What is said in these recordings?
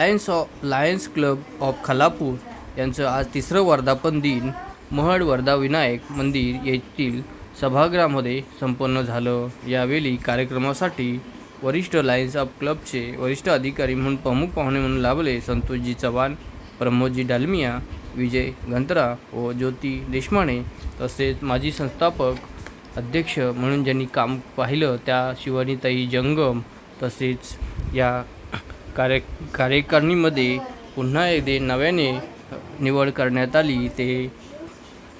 Lions of lions club of Khalapur यांचं आज तिसरं वर्धापन दिन महड वर्धा विनायक मंदिर येथील सभागृहामध्ये संपन्न झालं. यावेळी कार्यक्रमासाठी वरिष्ठ लायन्स ऑफ क्लबचे वरिष्ठ अधिकारी म्हणून प्रमुख पाहुणे म्हणून लाभले संतोषजी चव्हाण प्रमोदजी डालमिया विजय गंत्रा व ज्योती देशमाने तसेच माजी संस्थापक अध्यक्ष म्हणून ज्यांनी काम पाहिलं त्या शिवानीताई जंगम तसेच या कार्य कार्यकारिणीमध्ये पुन्हा एकदा नव्याने निवड करण्यात आली. ते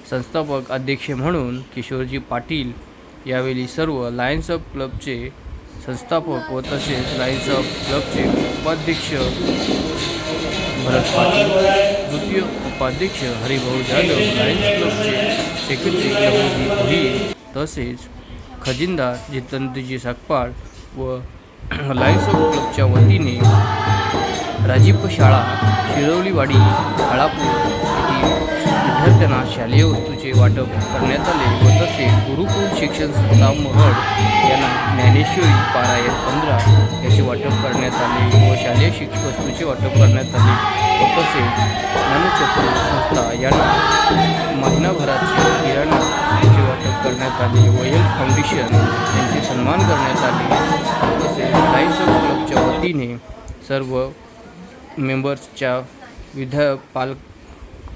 संस्थापक अध्यक्ष म्हणून किशोरजी पाटील यावेळी सर्व लायन्स ऑफ क्लबचे संस्थापक व तसेच लायन्स ऑफ क्लबचे उपाध्यक्ष भरत पाटील द्वितीय उपाध्यक्ष हरिभाऊ जाधव लायन्स क्लबचे सेक्रेटरी लहूजी भोई तसेच खजिनदार जितेंद्रजी साकपाळ व लायन्स ऑफ क्लबच्या वतीने राजीव शाळा शिरवलीवाडी खाळापूर येथील विद्यार्थ्यांना शालेय वस्तूचे वाटप करण्यात आले व तसे गुरुकुल शिक्षण संस्था महड यांना ज्ञानेश्वरी पारायण पंधरा याचे वाटप करण्यात आले व शालेय शिक्ष वस्तूचे वाटप करण्यात आले व तसेच ज्ञानचक्र संस्था यांना महिनाभराचे किराणा याचे वयल फाउंडेशन यांचे सन्मान करण्यात आले तसेच लाईन्स ऑफ क्लबच्या वतीने सर्व मेंबर्सच्या विधा पाल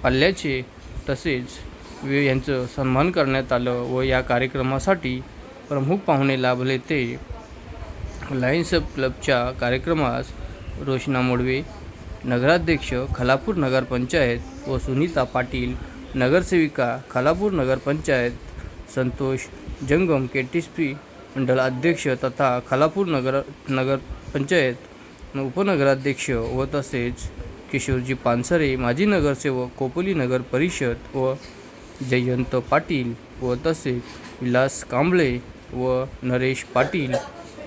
पाल्याचे तसेच वे यांचं सन्मान करण्यात आलं व या कार्यक्रमासाठी प्रमुख पाहुणे लाभले ते लायन्स ऑफ क्लबच्या कार्यक्रमास रोशना मोडवे नगराध्यक्ष खलापूर नगरपंचायत व सुनीता पाटील नगरसेविका खलापूर नगरपंचायत संतोष जंगम के टी पी मंडल अध्यक्ष तथा खालापूर नगर नगरपंचायत उपनगराध्यक्ष व तसेच किशोरजी पानसरे माजी नगरसेवक कोपोली नगर परिषद व जयंत पाटील व तसेच विलास कांबळे व नरेश पाटील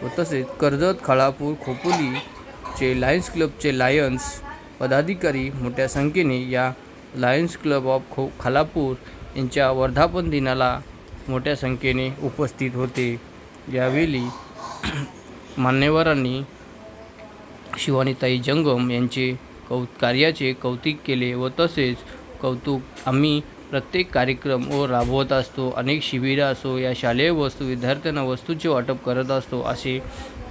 व तसेच कर्जत खालापूर खोपोलीचे लायन्स क्लबचे लायन्स पदाधिकारी मोठ्या संख्येने या लायन्स क्लब ऑफ खो खालापूर यांच्या वर्धापन दिनाला मोठ्या संख्येने उपस्थित होते. यावेळी मान्यवरांनी शिवानीताई जंगम यांचे कौ कार्याचे कौतुक केले व तसेच कौतुक आम्ही प्रत्येक कार्यक्रम व राबवत असतो. अनेक शिबिरं असो या शालेय वस्तू विद्यार्थ्यांना वस्तूचे वाटप करत असतो असे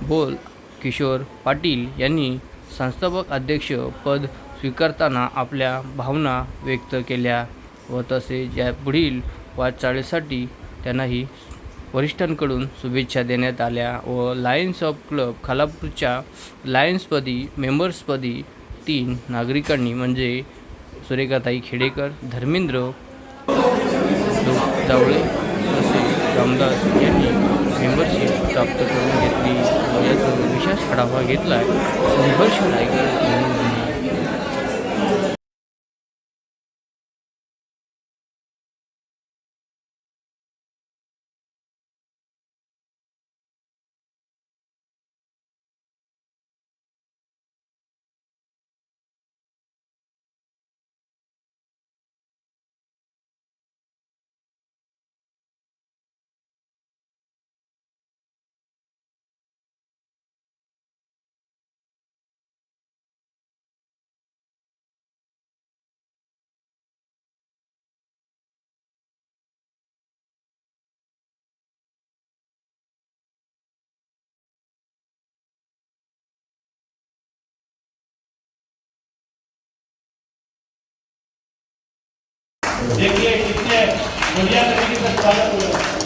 बोल किशोर पाटील यांनी संस्थापक अध्यक्ष पद स्वीकारताना आपल्या भावना व्यक्त केल्या व तसेच या पुढील वाटचालीसाठी त्यांनाही वरिष्ठांकडून शुभेच्छा देण्यात आल्या व लायन्स ऑफ क्लब खालापूरच्या लायन्सपदी मेंबर्सपदी तीन नागरिकांनी म्हणजे सुरेखाताई खेडेकर धर्मेंद्र जावळे तसेच रामदास यांनी मेंबरशिप प्राप्त करून घेतली. व याचा विशेष आढावा घेतला संघर्ष रायगड म्हणून. देखिए कितने बढ़िया तरीके से स्वागत हो रहा है